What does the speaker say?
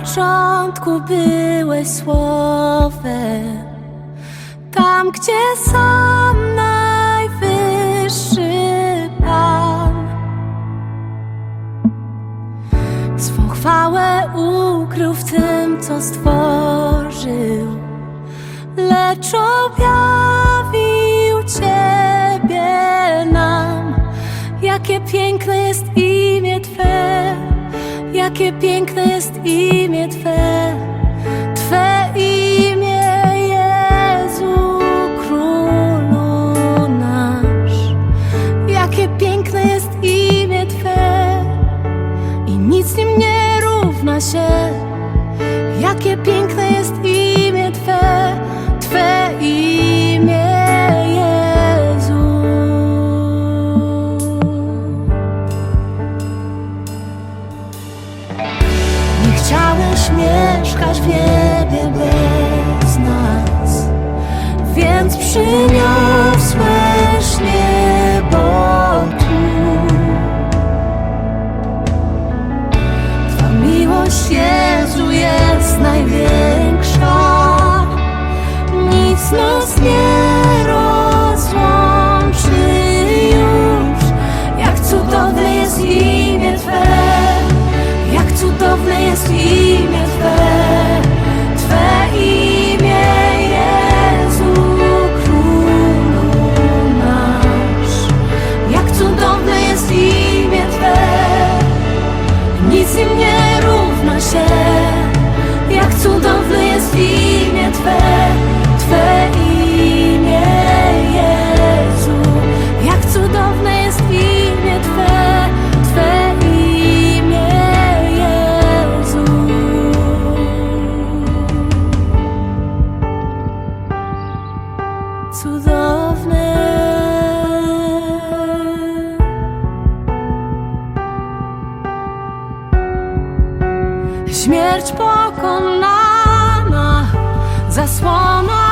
początku byłeś słowem, tam gdzie sam najwyższy Pan. Swą chwałę ukrył w tym, co stworzył, lecz objawił Ciebie nam. Jakie piękne jest imię jakie piękne jest imię Twe, Twe imię Jezu Królu nasz. Jakie piękne jest imię Twe i nic nim nie równa się. Jakie piękne jest imię mieszkać w bez nas, więc przyniosłeś niebo tu. Twa miłość Jezu jest największa, nic nas nie nic im nie równa się. Śmierć pokonana, zasłona